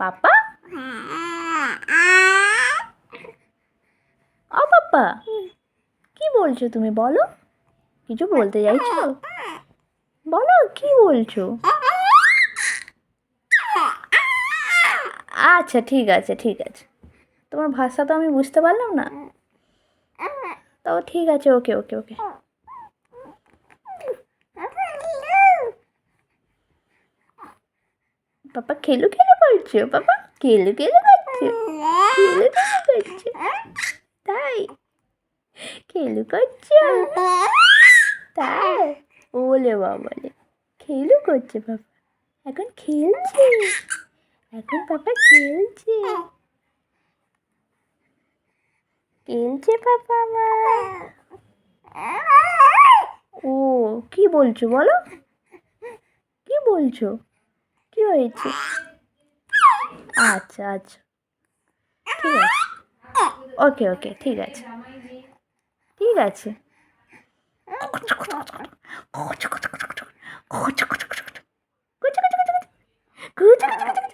পাপা ও পাপা কি বলছো তুমি, বলো? কিছু বলতে চাইছো? বলো, কি বলছো? আচ্ছা ঠিক আছে ঠিক আছে। তোমার ভাষা তো আমি বুঝতে পারলাম না। তো ঠিক আছে, ওকে ওকে ওকে। পাপা খেলু খেলু করছ পাপা খেলু খেলু করছ, খেলু খেলু করছ। তাই, খেলু করছ। তাই, ওলে বাবালে খেলু করছে পাপা এখন খেলছে, এখন পাপা খেলছে। খেলছে পাপা আমার ও, কি বলছো বলো? কি বলছো? কি হয়েছে আচ্ছা আচ্ছা ঠিক আছে ওকে ওকে ঠিক আছে ঠিক আছে কুচু কুচু কুচু কুচু কুচু কুচু কুচু কুচু কুচু কুচু